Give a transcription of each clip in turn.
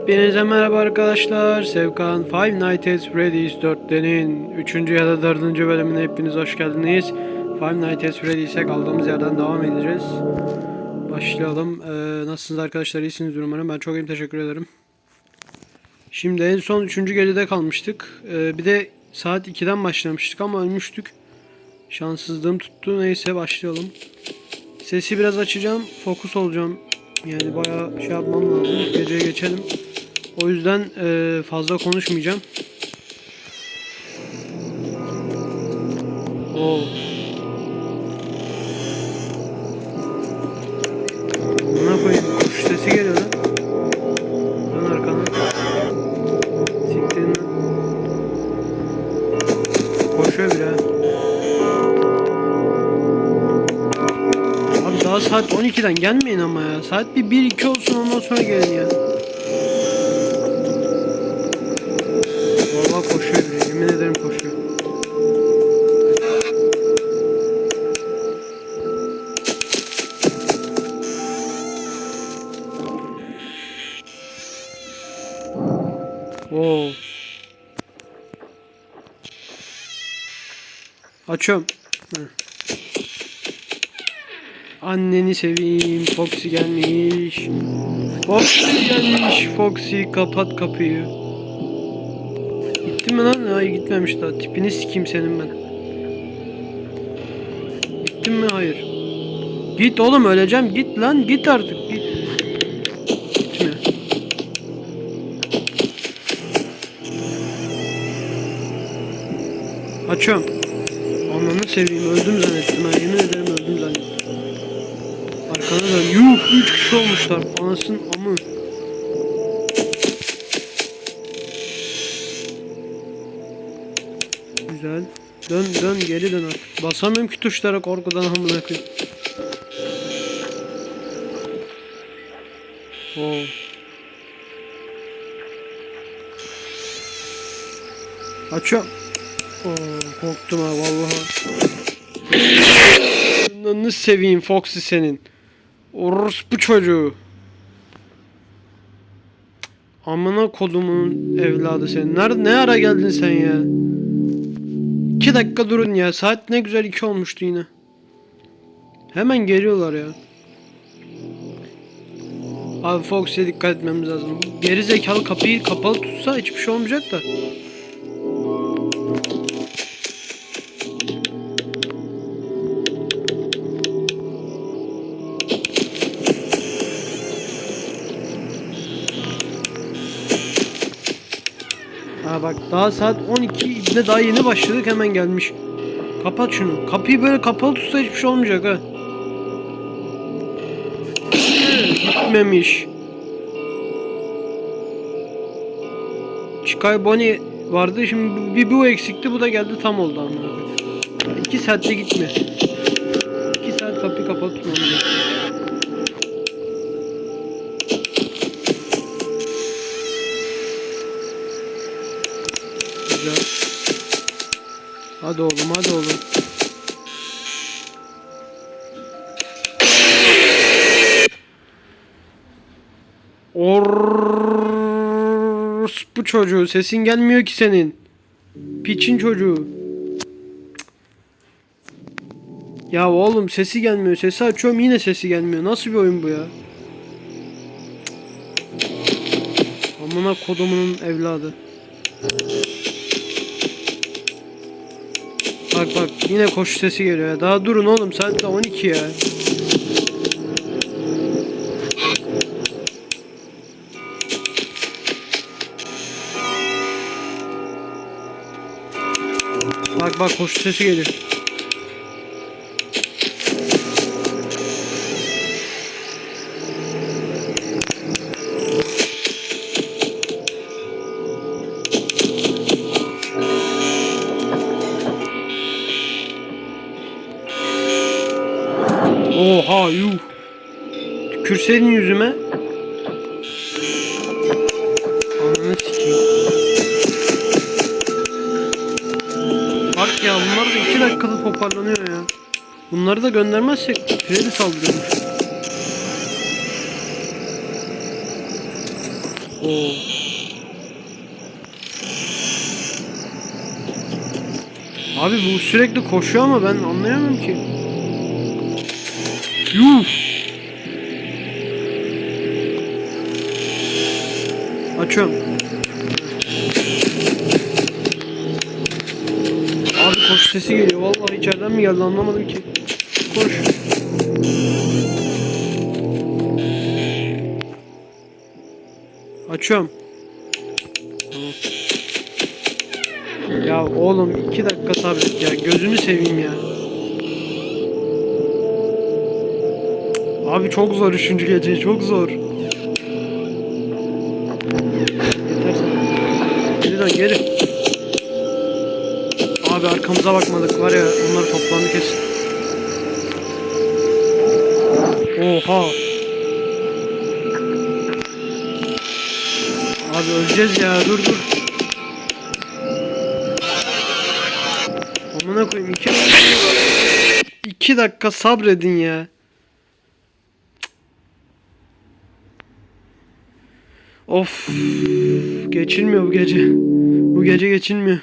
Hepinize merhaba arkadaşlar. Sevkan Five Nights at Freddy's 4'lerin 3. ya da 4. bölümüne hepiniz hoş geldiniz. Five Nights at Freddy's'e kaldığımız yerden devam edeceğiz. Başlayalım. Ee, nasılsınız arkadaşlar? İyisiniz umarım. Ben çok iyiyim. Teşekkür ederim. Şimdi en son 3. gecede kalmıştık. Ee, bir de saat 2'den başlamıştık ama ölmüştük. Şanssızlığım tuttu. Neyse başlayalım. Sesi biraz açacağım. Fokus olacağım. Yani bayağı şey yapmam lazım. Geceye geçelim. O yüzden eee, fazla konuşmayacağım. Oo. Buna koyayım. Kuş sesi geliyor lan. Dön arkana. Siktirin lan. Koşuyor bile. Abi daha saat 12'den gelmeyin ama ya. Saat bir 1-2 olsun ondan sonra gelin ya. Vallahi koşuyor. Yemin ederim koşuyor. Oo. Açıyorum. Anneni seveyim. Foxy gelmiş. Foxy gelmiş. Foxy kapat kapıyı. Gitti mi lan? Hayır gitmemiş daha. Tipini sikeyim senin ben. Gittin mi? Hayır. Git oğlum öleceğim. Git lan. Git artık. Git. Gitme. Açıyorum. Ananı seveyim. Öldüm zannettim ha. Yemin ederim öldüm zannettim. Arkana dön. Yuh 3 kişi olmuşlar. Anasın amı. Dön dön geri dön artık. Basamıyorum ki tuşlara korkudan amına koyayım. Oo. Açıyorum. Oo, korktum ha vallahi. Ananı seveyim Foxy senin. Orospu çocuğu. Cık, Amına kodumun evladı senin. Nerede ne ara geldin sen ya? İki dakika durun ya. Saat ne güzel iki olmuştu yine. Hemen geliyorlar ya. Abi Fox'e dikkat etmemiz lazım. Geri zekalı kapıyı kapalı tutsa hiçbir şey olmayacak da. Bak daha saat 12 ibne daha yeni başladık hemen gelmiş. Kapat şunu. Kapıyı böyle kapalı tutsa hiçbir şey olmayacak ha. Gitmemiş. Sky Bonnie vardı şimdi bir bu eksikti bu da geldi tam oldu amına koyayım. 2 saatte gitme. 2 saat kapıyı kapalı tutmam Hadi oğlum hadi oğlum. bu çocuğu sesin gelmiyor ki senin. Piçin çocuğu. Ya oğlum sesi gelmiyor. Sesi açıyorum yine sesi gelmiyor. Nasıl bir oyun bu ya? Amına kodumunun evladı. Bak bak yine koşu sesi geliyor ya. Daha durun oğlum saat de 12 ya. Bak bak koşu sesi geliyor. Tükürseydin yüzüme. Ananı sikeyim. Bak ya bunlar da 2 dakikada toparlanıyor ya. Bunları da göndermezsek Freddy saldırıyormuş. Oo. Abi bu sürekli koşuyor ama ben anlayamıyorum ki. Yuh. Açıyorum. Abi koş sesi geliyor. Vallahi içeriden mi geldi anlamadım ki. Koş. Açıyorum. Ya oğlum iki dakika sabret ya. Gözünü seveyim ya. Abi çok zor üçüncü gece. Çok zor. Dön geri. Abi arkamıza bakmadık var ya onlar toplandı kesin. Oha. Abi öleceğiz ya dur dur. Amına koyayım iki iki dakika sabredin ya. Of geçilmiyor bu gece. Bu gece geçilmiyor.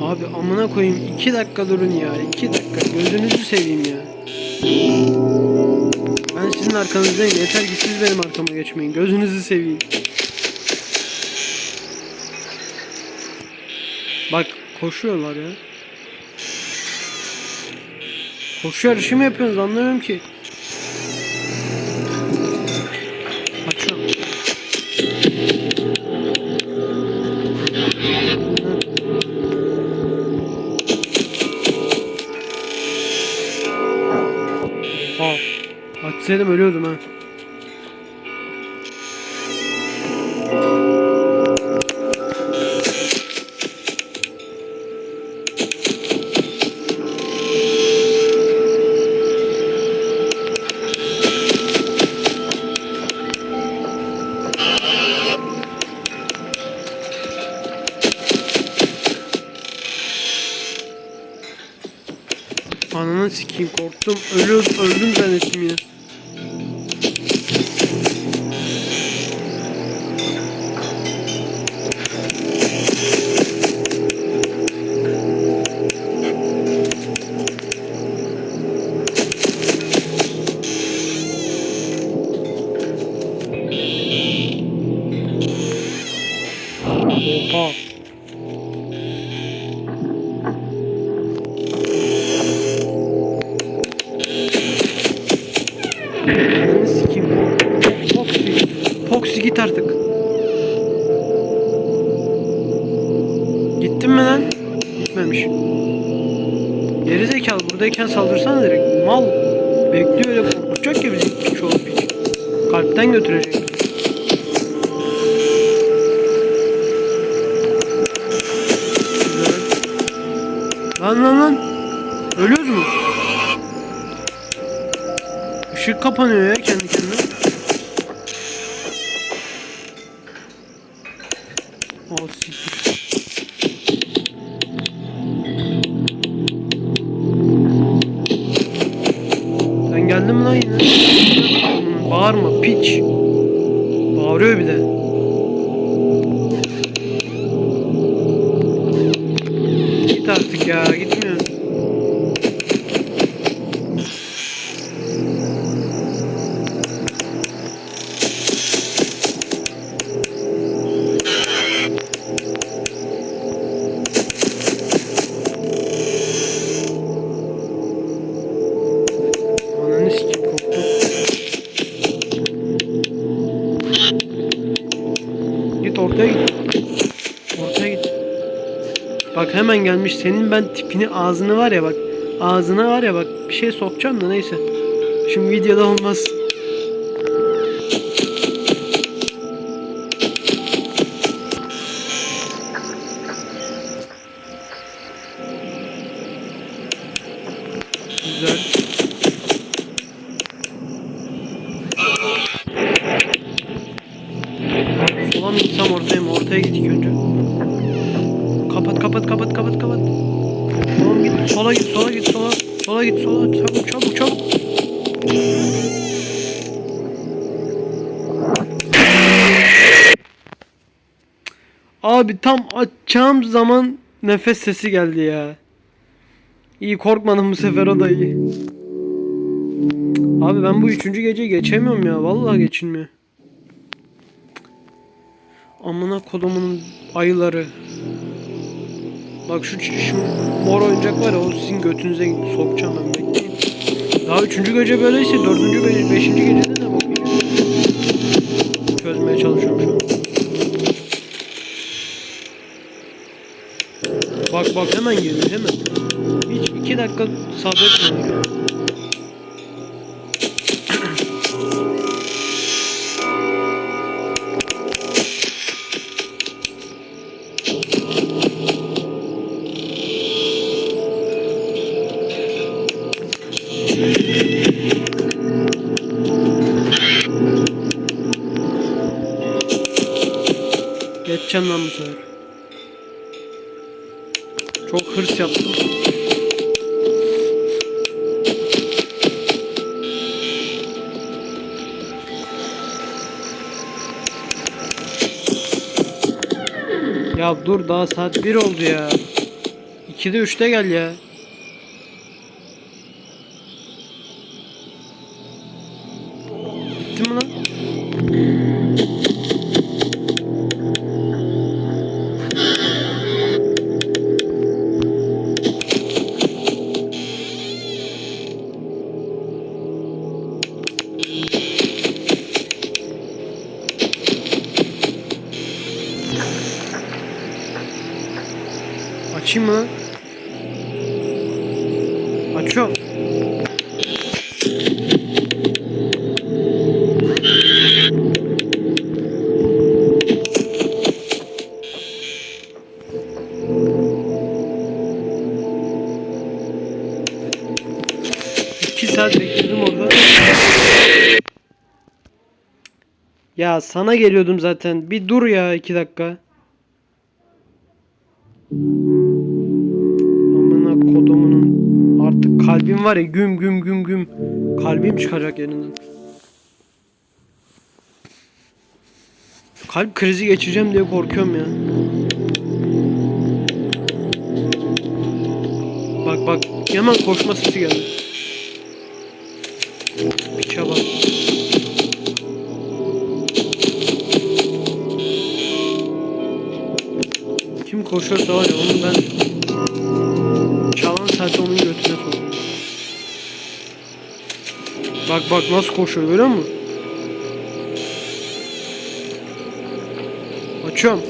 Abi amına koyayım iki dakika durun ya iki dakika gözünüzü seveyim ya. Ben sizin arkanızdayım yeter ki siz benim arkama geçmeyin gözünüzü seveyim. Bak koşuyorlar ya. Koşu yarışı mı yapıyorsunuz anlamıyorum ki. Açsaydım ölüyordum ha. Ananı sikeyim korktum. Ölüyordum öldüm zannettim ya. Oha. Sikeyim. Foxy. Foxy git artık. Gittin mi lan? Gitmemiş. Geri zekalı buradayken saldırsana direkt. Mal. Bekliyor öyle korkutacak ya bizi piç. Kalpten götürecek. Lan lan lan. Ölüyoruz mu? Işık kapanıyor ya Git artık hemen gelmiş. Senin ben tipini ağzını var ya bak. Ağzına var ya bak bir şey sokacağım da neyse. Şimdi videoda olmaz. Sola git sola çabuk çabuk çabuk. Abi tam açacağım zaman nefes sesi geldi ya. İyi korkmadım bu sefer o da iyi. Abi ben bu üçüncü gece geçemiyorum ya. Vallahi geçilmiyor. Amına kodumun ayıları. Bak şu, şu mor oyuncak var ya o sizin götünüze sokacağım ben bekleyin. Daha üçüncü gece böyleyse dördüncü be beşinci gecede ne bakacağım. Çözmeye çalışıyorum şu an. Bak bak hemen geliyor hemen. Hiç iki dakika sabretmiyor. Geçeceğim lan bu sefer. Çok hırs yaptım. Ya dur daha saat 1 oldu ya. 2'de 3'te gel ya. Bitti mi lan? Ya sana geliyordum zaten. Bir dur ya iki dakika. Amına kodumunun artık kalbim var ya güm güm güm güm kalbim çıkacak yerinden. Kalp krizi geçireceğim diye korkuyorum ya. Bak bak hemen koşma sesi geldi. Koşuyorsa var ya onu ben çalan saati onun götüne sokuyorum. Bak bak nasıl koşuyor görüyor musun? Açıyorum.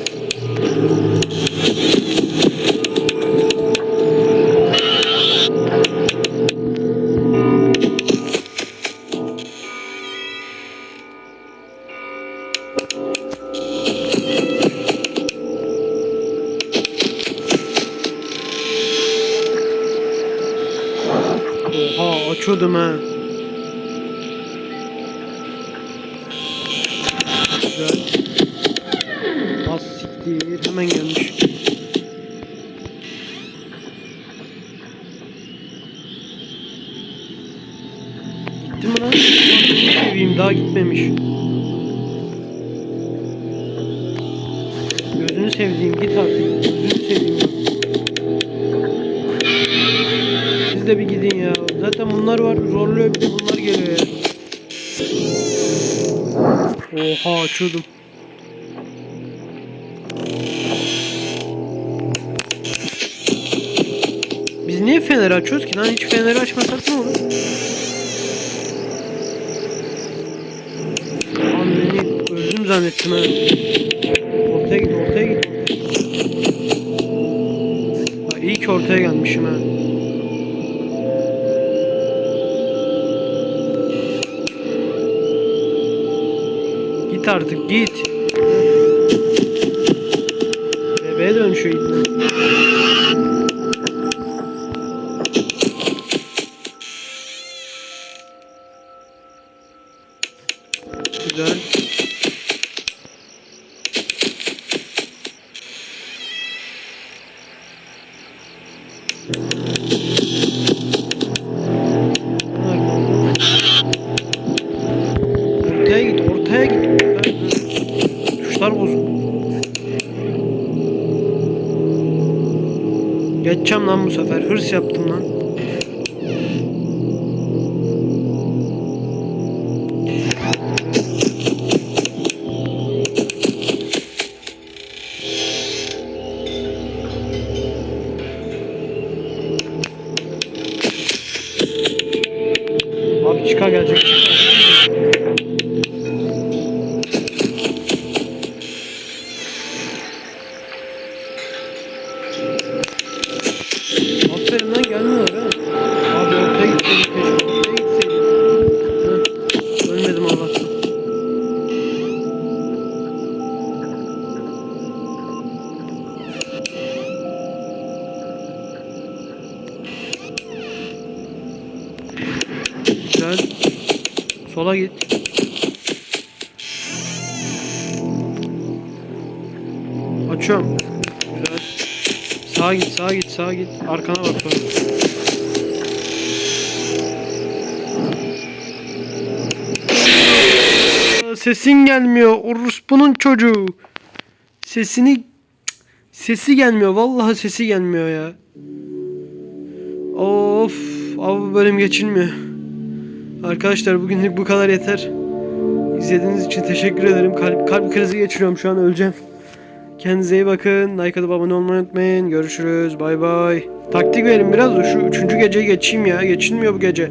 Gelmiş. Gitti mi lan? Seveyim daha gitmemiş. Gözünü sevdiğim git artık. Gözünü ya. Siz de bir gidin ya. Zaten bunlar var. Zorluyor bir bunlar geliyor ya. Oha açıyordum. Niye feneri açıyoruz ki lan? Hiç feneri açmasak ne olur? Anneni öldüm zannettim ha. Ortaya git, ortaya git. Ha, iyi ki ortaya gelmişim ha. Git artık git. Geçeceğim lan bu sefer. Hırs yaptım lan. Ölmedim Allah'tan. Güzel. Sola git. Açıyorum. Güzel. Sağa git, sağa git, sağa git. Arkana bak sonra. Sesin gelmiyor. Orospu'nun çocuğu. Sesini sesi gelmiyor. Vallahi sesi gelmiyor ya. Of, abi bölüm geçilmiyor. Arkadaşlar bugünlük bu kadar yeter. İzlediğiniz için teşekkür ederim. Kalp, kalp krizi geçiriyorum şu an öleceğim. Kendinize iyi bakın. Like atıp abone olmayı unutmayın. Görüşürüz. Bay bay. Taktik verin biraz da şu üçüncü geceyi geçeyim ya. Geçilmiyor bu gece.